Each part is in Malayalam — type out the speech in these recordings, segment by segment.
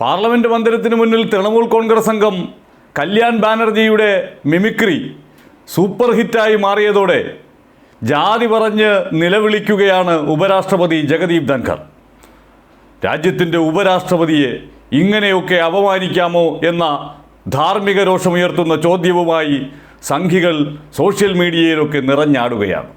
പാർലമെന്റ് മന്ദിരത്തിന് മുന്നിൽ തൃണമൂൽ കോൺഗ്രസ് അംഗം കല്യാൺ ബാനർജിയുടെ മിമിക്രി സൂപ്പർ ഹിറ്റായി മാറിയതോടെ ജാതി പറഞ്ഞ് നിലവിളിക്കുകയാണ് ഉപരാഷ്ട്രപതി ജഗദീപ് ധൻഖർ. രാജ്യത്തിന്റെ ഉപരാഷ്ട്രപതിയെ ഇങ്ങനെയൊക്കെ അപമാനിക്കാമോ എന്ന ധാർമ്മിക രോഷമുയർത്തുന്ന ചോദ്യവുമായി സംഘികൾ സോഷ്യൽ മീഡിയയിലൊക്കെ നിറഞ്ഞാടുകയാണ്.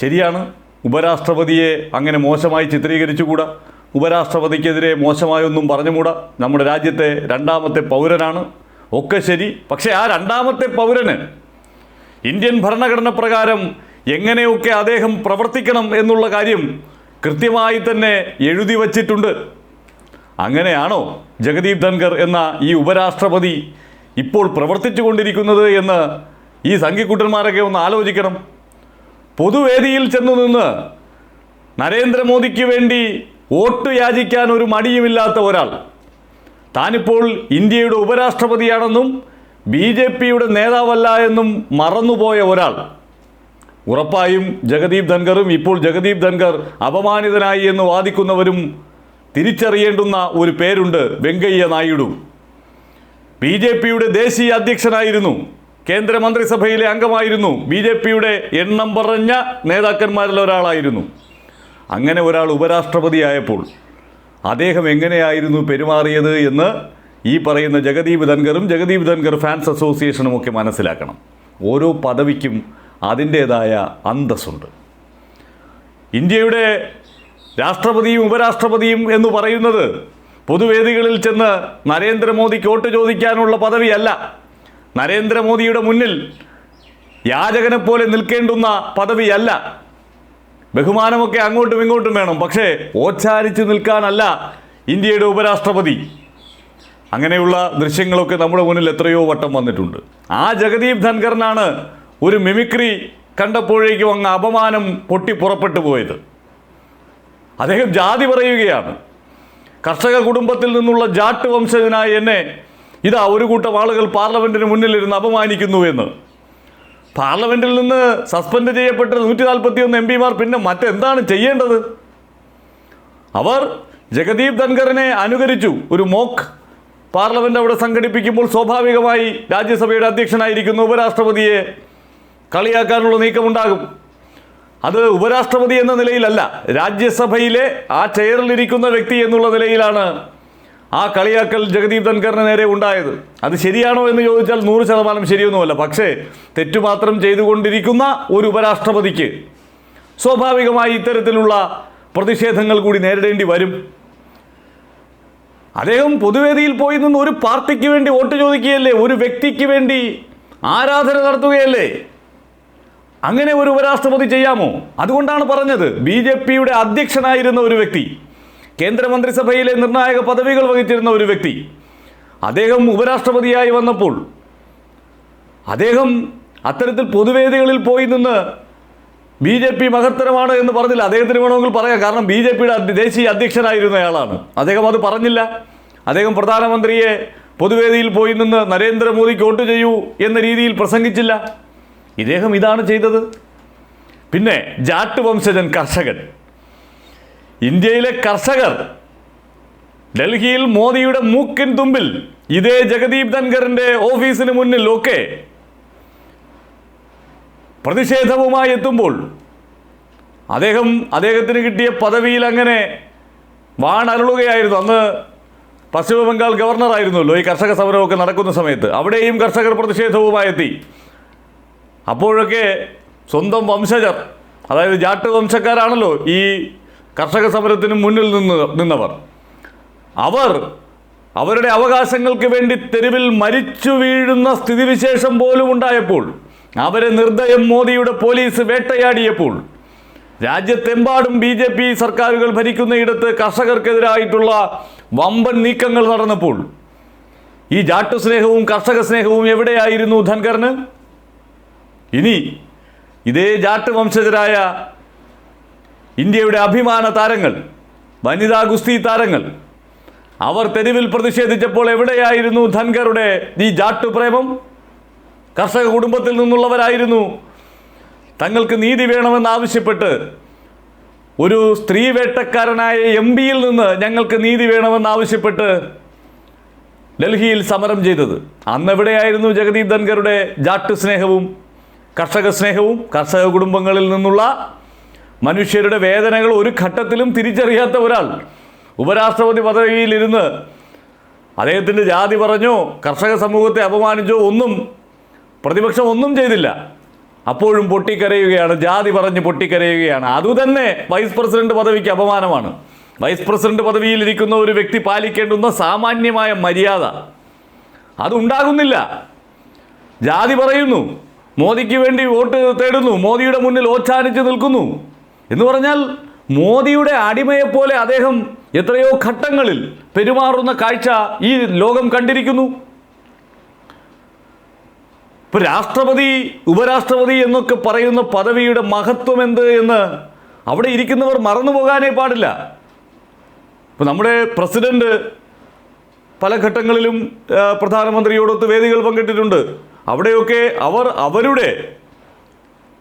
ശരിയാണ് ഉപരാഷ്ട്രപതിയെ അങ്ങനെ മോശമായി ചിത്രീകരിച്ചുകൂടാ? ഉപരാഷ്ട്രപതിക്കെതിരെ മോശമായൊന്നും പറഞ്ഞുകൂടാ? നമ്മുടെ രാജ്യത്തെ രണ്ടാമത്തെ പൗരനാണ്. ഒക്കെ ശരി. പക്ഷേ ആ രണ്ടാമത്തെ പൗരന് ഇന്ത്യൻ ഭരണഘടന പ്രകാരം എങ്ങനെയൊക്കെ അദ്ദേഹം പ്രവർത്തിക്കണം എന്നുള്ള കാര്യം കൃത്യമായി തന്നെ എഴുതി വച്ചിട്ടുണ്ട്. അങ്ങനെയാണോ ജഗദീപ് ധൻഖർ എന്ന ഈ ഉപരാഷ്ട്രപതി ഇപ്പോൾ പ്രവർത്തിച്ചു കൊണ്ടിരിക്കുന്നത് എന്ന് ഈ സംഘിക്കുട്ടന്മാരൊക്കെ ഒന്ന് ആലോചിക്കണം. പൊതുവേദിയിൽ ചെന്നു നിന്ന് നരേന്ദ്രമോദിക്ക് വേണ്ടി വോട്ട് യാചിക്കാൻ ഒരു മടിയുമില്ലാത്ത ഒരാൾ. താനിപ്പോൾ ഇന്ത്യയുടെ ഉപരാഷ്ട്രപതിയാണെന്നും ബി ജെ പിയുടെ നേതാവല്ല എന്നും മറന്നുപോയ ഒരാൾ. ഉറപ്പായും ജഗദീപ് ധൻഖറും ഇപ്പോൾ ജഗദീപ് ധൻഖർ അപമാനിതനായി എന്ന് വാദിക്കുന്നവരും തിരിച്ചറിയേണ്ടുന്ന ഒരു പേരുണ്ട് വെങ്കയ്യ നായിഡു. ബി ജെ പിയുടെ ദേശീയ അധ്യക്ഷനായിരുന്നു. കേന്ദ്രമന്ത്രിസഭയിലെ അംഗമായിരുന്നു. ബി ജെ പിയുടെ എണ്ണം പറഞ്ഞ നേതാക്കന്മാരിൽ ഒരാളായിരുന്നു. അങ്ങനെ ഒരാൾ ഉപരാഷ്ട്രപതിയായപ്പോൾ അദ്ദേഹം എങ്ങനെയായിരുന്നു പെരുമാറിയത് എന്ന് ഈ പറയുന്ന ജഗദീപ് ധൻഖറും ജഗദീപ് ധൻഖർ ഫാൻസ് അസോസിയേഷനും ഒക്കെ മനസ്സിലാക്കണം. ഓരോ പദവിക്കും അതിന്റേതായ അന്തസ്സുണ്ട്. ഇന്ത്യയുടെ രാഷ്ട്രപതിയും ഉപരാഷ്ട്രപതിയും എന്ന് പറയുന്നത് പൊതുവേദികളിൽ ചെന്ന് നരേന്ദ്രമോദിക്ക് വോട്ട് ചോദിക്കാനുള്ള പദവിയല്ല. നരേന്ദ്രമോദിയുടെ മുന്നിൽ യാചകനെപ്പോലെ നിൽക്കേണ്ടുന്ന പദവിയല്ല. ബഹുമാനമൊക്കെ അങ്ങോട്ടും ഇങ്ങോട്ടും വേണം. പക്ഷേ ഓച്ചാരിച്ച് നിൽക്കാനല്ല ഇന്ത്യയുടെ ഉപരാഷ്ട്രപതി. അങ്ങനെയുള്ള ദൃശ്യങ്ങളൊക്കെ നമ്മുടെ മുന്നിൽ എത്രയോ വട്ടം വന്നിട്ടുണ്ട്. ആ ജഗദീപ് ധൻഖറിനാണ് ഒരു മിമിക്രി കണ്ടപ്പോഴേക്കും അങ്ങ് അപമാനം പൊട്ടി പുറപ്പെട്ടു പോയത്. അദ്ദേഹം ജാതി പറയുകയാണ്. കർഷക കുടുംബത്തിൽ നിന്നുള്ള ജാട്ട് വംശജനായ എന്നെ ഇതാ ഒരു കൂട്ടം ആളുകൾ പാർലമെന്റിന് മുന്നിലിരുന്ന് അപമാനിക്കുന്നു എന്ന്. പാർലമെന്റിൽ നിന്ന് സസ്പെൻഡ് ചെയ്യപ്പെട്ട നൂറ്റി നാൽപ്പത്തി ഒന്ന് എം പിമാർ പിന്നെ മറ്റെന്താണ് ചെയ്യേണ്ടത്? അവർ ജഗദീപ് ധൻഖറിനെ അനുകരിച്ചു. ഒരു മോക്ക് പാർലമെന്റ് അവിടെ സംഘടിപ്പിക്കുമ്പോൾ സ്വാഭാവികമായി രാജ്യസഭയുടെ അധ്യക്ഷനായിരിക്കുന്ന ഉപരാഷ്ട്രപതിയെ കളിയാക്കാനുള്ള നീക്കമുണ്ടാകും. അത് ഉപരാഷ്ട്രപതി എന്ന നിലയിലല്ല രാജ്യസഭയിലെ ആ ചെയറിലിരിക്കുന്ന വ്യക്തി എന്നുള്ള നിലയിലാണ് ആ കളിയാക്കൽ ജഗദീപ് ധൻഖറിന് നേരെ ഉണ്ടായത്. അത് ശരിയാണോ എന്ന് ചോദിച്ചാൽ നൂറ് ശതമാനം ശരിയൊന്നുമല്ല. പക്ഷേ തെറ്റുമാത്രം ചെയ്തുകൊണ്ടിരിക്കുന്ന ഒരു ഉപരാഷ്ട്രപതിക്ക് സ്വാഭാവികമായി ഇത്തരത്തിലുള്ള പ്രതിഷേധങ്ങൾ കൂടി നേരിടേണ്ടി വരും. അദ്ദേഹം പൊതുവേദിയിൽ പോയി നിന്ന് ഒരു പാർട്ടിക്ക് വേണ്ടി വോട്ട് ചോദിക്കുകയല്ലേ? ഒരു വ്യക്തിക്ക് വേണ്ടി ആരാധന നടത്തുകയല്ലേ? അങ്ങനെ ഒരു ഉപരാഷ്ട്രപതി ചെയ്യാമോ? അതുകൊണ്ടാണ് പറഞ്ഞത്. ബി ജെ പിയുടെ അധ്യക്ഷനായിരുന്ന ഒരു വ്യക്തി കേന്ദ്രമന്ത്രിസഭയിലെ നിർണായക പദവികൾ വഹിച്ചിരുന്ന ഒരു വ്യക്തി അദ്ദേഹം ഉപരാഷ്ട്രപതിയായി വന്നപ്പോൾ അദ്ദേഹം അത്തരത്തിൽ പൊതുവേദികളിൽ പോയി നിന്ന് ബി ജെ പി മഹത്തരമാണ് എന്ന് പറഞ്ഞില്ല. അദ്ദേഹത്തിന് വേണമെങ്കിൽ പറയാം. കാരണം ബി ജെ പിയുടെ ദേശീയ അധ്യക്ഷനായിരുന്നയാളാണ് അദ്ദേഹം അത് പറഞ്ഞില്ല. അദ്ദേഹം പ്രധാനമന്ത്രിയെ പൊതുവേദിയിൽ പോയി നിന്ന് നരേന്ദ്രമോദിക്ക് വോട്ട് ചെയ്യൂ എന്ന രീതിയിൽ പ്രസംഗിച്ചില്ല. ഇദ്ദേഹം ഇതാണ് ചെയ്തത്. പിന്നെ ജാട്ട് വംശജൻ കർഷകൻ. ഇന്ത്യയിലെ കർഷകർ ഡൽഹിയിൽ മോദിയുടെ മൂക്കിൻ തുമ്പിൽ ഇതേ ജഗദീപ് ധൻഖറിന്റെ ഓഫീസിന് മുന്നിൽ ഒക്കെ പ്രതിഷേധവുമായി എത്തുമ്പോൾ അദ്ദേഹം അദ്ദേഹത്തിന് കിട്ടിയ പദവിയിൽ അങ്ങനെ വാണരുളുകയായിരുന്നു അന്ന് പശ്ചിമബംഗാൾ ഗവർണറായിരുന്നല്ലോ ഈ കർഷക സമരമൊക്കെ നടക്കുന്ന സമയത്ത്. അവിടെയും കർഷകർ പ്രതിഷേധവുമായി എത്തി. അപ്പോഴൊക്കെ സ്വന്തം വംശജർ അതായത് ജാട്ട് വംശക്കാരാണല്ലോ ഈ കർഷക സമരത്തിന് മുന്നിൽ നിന്ന് നിന്നവർ. അവർ അവരുടെ അവകാശങ്ങൾക്ക് വേണ്ടി തെരുവിൽ മരിച്ചു വീഴുന്ന സ്ഥിതിവിശേഷം പോലും ഉണ്ടായപ്പോൾ അവരെ നിർദ്ദയം മോദിയുടെ പോലീസ് വേട്ടയാടിയപ്പോൾ രാജ്യത്തെമ്പാടും ബി ജെ പി സർക്കാരുകൾ ഭരിക്കുന്നയിടത്ത് കർഷകർക്കെതിരായിട്ടുള്ള വമ്പൻ നീക്കങ്ങൾ നടന്നപ്പോൾ ഈ ജാട്ടു സ്നേഹവും കർഷക സ്നേഹവും എവിടെയായിരുന്നു ധൻഖറിന് ഇനി ഇതേ ജാട്ട് വംശജരായ ഇന്ത്യയുടെ അഭിമാന താരങ്ങൾ വനിതാ ഗുസ്തി താരങ്ങൾ. അവർ തെരുവിൽ പ്രതിഷേധിച്ചപ്പോൾ എവിടെയായിരുന്നു ധൻഖറുടെ ഈ ജാട്ടുപ്രേമം? കർഷക കുടുംബത്തിൽ നിന്നുള്ളവരായിരുന്നു. തങ്ങൾക്ക് നീതി വേണമെന്നാവശ്യപ്പെട്ട് ഒരു സ്ത്രീ വേട്ടക്കാരനായ എം പിയിൽ നിന്ന് ഞങ്ങൾക്ക് നീതി വേണമെന്നാവശ്യപ്പെട്ട് ഡൽഹിയിൽ സമരം ചെയ്തത്. അന്നെവിടെയായിരുന്നു ജഗദീപ് ധൻഖറുടെ ജാട്ട് സ്നേഹവും കർഷക സ്നേഹവും കർഷക കുടുംബങ്ങളിൽ നിന്നുള്ള മനുഷ്യരുടെ വേദനകൾ ഒരു ഘട്ടത്തിലും തിരിച്ചറിയാത്ത ഒരാൾ ഉപരാഷ്ട്രപതി പദവിയിലിരുന്ന് അദ്ദേഹത്തിന്റെ ജാതി പറഞ്ഞോ കർഷക സമൂഹത്തെ അപമാനിച്ചോ ഒന്നും പ്രതിപക്ഷം ഒന്നും ചെയ്തില്ല. അപ്പോഴും പൊട്ടിക്കരയുകയാണ് ജാതി പറഞ്ഞ് പൊട്ടിക്കരയുകയാണ്. അതുതന്നെ വൈസ് പ്രസിഡന്റ് പദവിക്ക് അപമാനമാണ്. വൈസ് പ്രസിഡന്റ് പദവിയിലിരിക്കുന്ന ഒരു വ്യക്തി പാലിക്കേണ്ടുന്ന സാമാന്യമായ മര്യാദ അതുണ്ടാകുന്നില്ല. ജാതി പറയുന്നു മോദിക്ക് വേണ്ടി വോട്ട് തേടുന്നു മോദിയുടെ മുന്നിൽ ഓച്ചാനിച്ച് നിൽക്കുന്നു. എന്ന് പറഞ്ഞാൽ മോദിയുടെ അടിമയെപ്പോലെ അദ്ദേഹം എത്രയോ ഘട്ടങ്ങളിൽ പെരുമാറുന്ന കാഴ്ച ഈ ലോകം കണ്ടിരിക്കുന്നു. ഇപ്പൊ രാഷ്ട്രപതി ഉപരാഷ്ട്രപതി എന്നൊക്കെ പറയുന്ന പദവിയുടെ മഹത്വം എന്ത് എന്ന് അവിടെ ഇരിക്കുന്നവർ മറന്നു പോകാനേ പാടില്ല. ഇപ്പൊ നമ്മുടെ പ്രസിഡന്റ് പല ഘട്ടങ്ങളിലും പ്രധാനമന്ത്രിയോടൊത്ത് വേദികൾ പങ്കിട്ടിട്ടുണ്ട്. അവിടെയൊക്കെ അവർ അവരുടെ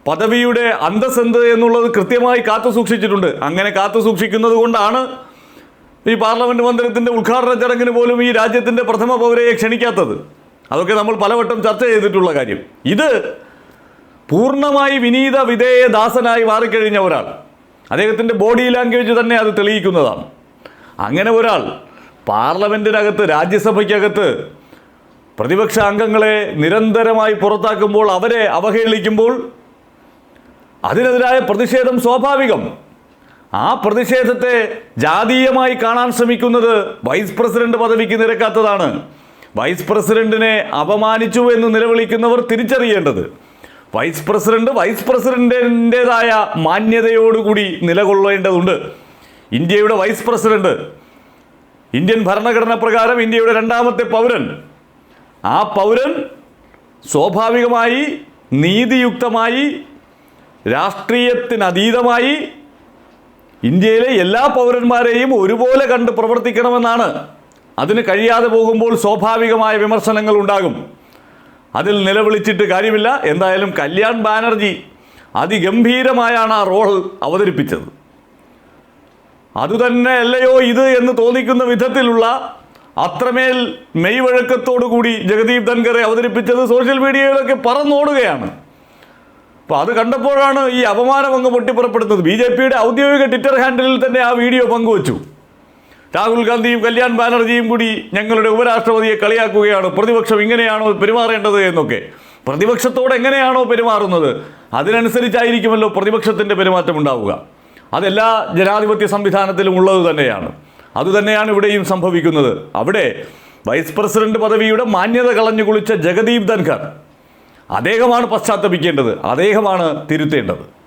പദവിയുടെ അന്തസ് എന്ത് എന്നുള്ളത് കൃത്യമായി കാത്തു സൂക്ഷിച്ചിട്ടുണ്ട്. അങ്ങനെ കാത്തു സൂക്ഷിക്കുന്നത് കൊണ്ടാണ് ഈ പാർലമെന്റ് മന്ദിരത്തിന്റെ ഉദ്ഘാടന ചടങ്ങിന് പോലും ഈ രാജ്യത്തിന്റെ പ്രഥമ പൗരയെ ക്ഷണിക്കാത്തത്. അതൊക്കെ നമ്മൾ പലവട്ടം ചർച്ച ചെയ്തിട്ടുള്ള കാര്യം. ഇത് പൂർണമായി വിനീത വിധേയ ദാസനായി മാറിക്കഴിഞ്ഞ ഒരാൾ. അദ്ദേഹത്തിന്റെ ബോഡി ലാംഗ്വേജ് തന്നെ അത് തെളിയിക്കുന്നതാണ്. അങ്ങനെ ഒരാൾ പാർലമെന്റിനകത്ത് രാജ്യസഭയ്ക്കകത്ത് പ്രതിപക്ഷ അംഗങ്ങളെ നിരന്തരമായി പുറത്താക്കുമ്പോൾ അവരെ അവഹേളിക്കുമ്പോൾ അതിനെതിരായ പ്രതിഷേധം സ്വാഭാവികം. ആ പ്രതിഷേധത്തെ ജാതീയമായി കാണാൻ ശ്രമിക്കുന്നത് വൈസ് പ്രസിഡന്റ് പദവിക്ക് നിരക്കാത്തതാണ്. വൈസ് പ്രസിഡന്റിനെ അപമാനിച്ചു എന്ന് നിലവിളിക്കുന്നവർ തിരിച്ചറിയേണ്ടത്. വൈസ് പ്രസിഡന്റ് വൈസ് പ്രസിഡന്റിന്റെതായ മാന്യതയോടുകൂടി നിലകൊള്ളേണ്ടതുണ്ട്. ഇന്ത്യയുടെ വൈസ് പ്രസിഡന്റ് ഇന്ത്യൻ ഭരണഘടന പ്രകാരം ഇന്ത്യയുടെ രണ്ടാമത്തെ പൗരൻ. ആ പൗരൻ സ്വാഭാവികമായി നീതിയുക്തമായി രാഷ്ട്രീയത്തിനതീതമായി ഇന്ത്യയിലെ എല്ലാ പൗരന്മാരെയും ഒരുപോലെ കണ്ട് പ്രവർത്തിക്കണമെന്നാണ്. അതിന് കഴിയാതെ പോകുമ്പോൾ സ്വാഭാവികമായ വിമർശനങ്ങൾ ഉണ്ടാകും. അതിൽ നിലവിളിച്ചിട്ട് കാര്യമില്ല. എന്തായാലും കല്യാൺ ബാനർജി അതിഗംഭീരമായാണ് ആ റോൾ അവതരിപ്പിച്ചത്. അതുതന്നെ അല്ലയോ ഇത് എന്ന് തോന്നിക്കുന്ന വിധത്തിലുള്ള അത്രമേൽ മെയ്വഴക്കത്തോടുകൂടി ജഗദീപ് ധൻഖറെ അവതരിപ്പിച്ചത് സോഷ്യൽ മീഡിയയിലൊക്കെ പറന്നോടുകയാണ്. അപ്പോൾ അത് കണ്ടപ്പോഴാണ് ഈ അപമാനം അങ്ങ് പൊട്ടിപ്പുറപ്പെടുന്നത്. ബി ജെ പിയുടെ ഔദ്യോഗിക ട്വിറ്റർ ഹാൻഡിലിൽ തന്നെ ആ വീഡിയോ പങ്കുവച്ചു. രാഹുൽ ഗാന്ധിയും കല്യാൺ ബാനർജിയും കൂടി ഞങ്ങളുടെ ഉപരാഷ്ട്രപതിയെ കളിയാക്കുകയാണ്. പ്രതിപക്ഷം ഇങ്ങനെയാണോ പെരുമാറേണ്ടത് എന്നൊക്കെ. പ്രതിപക്ഷത്തോട് എങ്ങനെയാണോ പെരുമാറുന്നത്? അതിനനുസരിച്ചായിരിക്കുമല്ലോ പ്രതിപക്ഷത്തിന്റെ പെരുമാറ്റം ഉണ്ടാവുക. അതെല്ലാ ജനാധിപത്യ സംവിധാനത്തിലും ഉള്ളത് തന്നെയാണ്. അതുതന്നെയാണ് ഇവിടെയും സംഭവിക്കുന്നത്. അവിടെ വൈസ് പ്രസിഡന്റ് പദവിയുടെ മാന്യത കളഞ്ഞു കുളിച്ച ജഗദീപ് ധൻഖർ അദ്ദേഹമാണ് പശ്ചാത്തപിക്കേണ്ടത്. അദ്ദേഹമാണ് തിരുത്തേണ്ടത്.